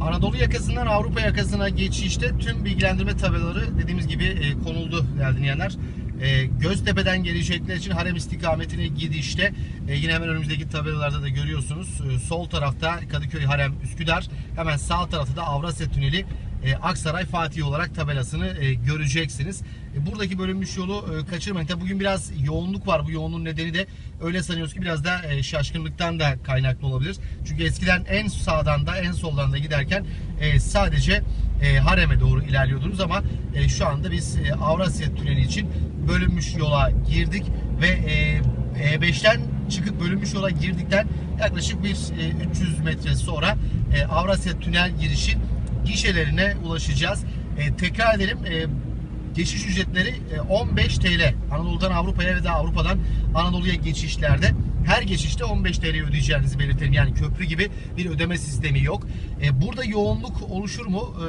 Anadolu yakasından Avrupa yakasına geçişte tüm bilgilendirme tabelaları dediğimiz gibi e, konuldu değerli dinleyenler. E, Göztepe'den gelecekler için Harem istikametine gidişte e, yine hemen önümüzdeki tabelalarda da görüyorsunuz. E, sol tarafta Kadıköy Harem Üsküdar hemen sağ tarafta da Avrasya Tüneli e, Aksaray Fatih olarak tabelasını e, göreceksiniz. E, buradaki bölünmüş yolu e, kaçırmayın. Tabi bugün biraz yoğunluk var. Bu yoğunluğun nedeni de öyle sanıyoruz ki biraz da e, şaşkınlıktan da kaynaklı olabilir. Çünkü eskiden en sağdan da en soldan da giderken e, sadece e, Harem'e doğru ilerliyordunuz ama e, şu anda biz e, Avrasya Tüneli için bölünmüş yola girdik ve e, E5'ten çıkıp bölünmüş yola girdikten yaklaşık bir e, 300 metre sonra e, Avrasya Tünel girişi gişelerine ulaşacağız. E, tekrar edelim. E, geçiş ücretleri e, 15 TL. Anadolu'dan Avrupa'ya ve de Avrupa'dan Anadolu'ya geçişlerde her geçişte 15 TL ödeyeceğinizi belirtelim. Yani köprü gibi bir ödeme sistemi yok. E, burada yoğunluk oluşur mu? E,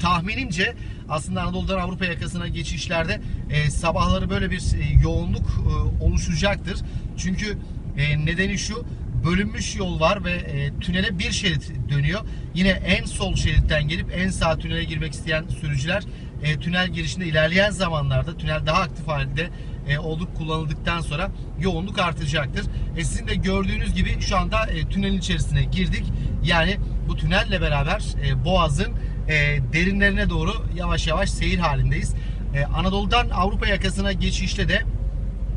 tahminimce aslında Anadolu'dan Avrupa yakasına geçişlerde e, sabahları böyle bir e, yoğunluk e, oluşacaktır. Çünkü e, nedeni şu bölünmüş yol var ve e, tünele bir şerit dönüyor. Yine en sol şeritten gelip en sağ tünele girmek isteyen sürücüler e, tünel girişinde ilerleyen zamanlarda tünel daha aktif halde e, olup kullanıldıktan sonra yoğunluk artacaktır. E, sizin de gördüğünüz gibi şu anda e, tünelin içerisine girdik. Yani bu tünelle beraber e, Boğaz'ın e, derinlerine doğru yavaş yavaş seyir halindeyiz. E, Anadolu'dan Avrupa yakasına geçişte de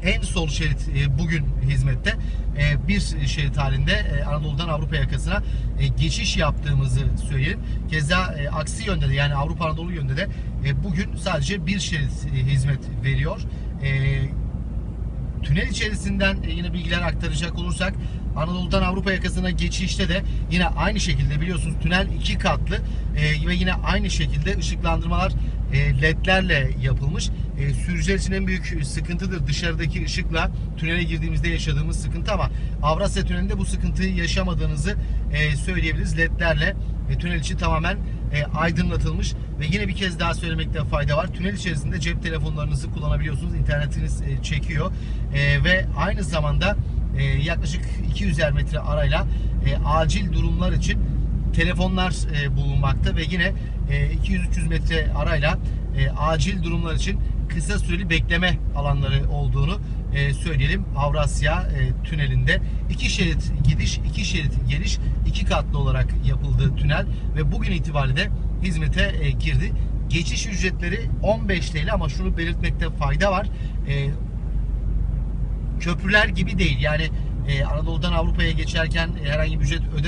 en sol şerit e, bugün hizmette. E, bir şerit halinde e, Anadolu'dan Avrupa yakasına geçiş yaptığımızı söyleyelim. Keza aksi yönde de yani Avrupa Anadolu yönde de bugün sadece bir şerit hizmet veriyor. Tünel içerisinden yine bilgiler aktaracak olursak Anadolu'dan Avrupa yakasına geçişte de yine aynı şekilde biliyorsunuz tünel iki katlı ve yine aynı şekilde ışıklandırmalar e, ledlerle yapılmış. E, sürücüler için en büyük sıkıntıdır dışarıdaki ışıkla tünele girdiğimizde yaşadığımız sıkıntı ama Avrasya Tüneli'nde bu sıkıntıyı yaşamadığınızı e, söyleyebiliriz. Ledlerle e, tünel için tamamen aydınlatılmış ve yine bir kez daha söylemekte fayda var. Tünel içerisinde cep telefonlarınızı kullanabiliyorsunuz. İnternetiniz çekiyor ve aynı zamanda yaklaşık 200'er metre arayla acil durumlar için telefonlar e, bulunmakta ve yine e, 200-300 metre arayla e, acil durumlar için kısa süreli bekleme alanları olduğunu e, söyleyelim. Avrasya e, tünelinde iki şerit gidiş, iki şerit geliş, iki katlı olarak yapıldığı tünel ve bugün itibariyle hizmete e, girdi. Geçiş ücretleri 15 TL ama şunu belirtmekte fayda var. E, köprüler gibi değil. Yani e, Anadolu'dan Avrupa'ya geçerken herhangi bir ücret öde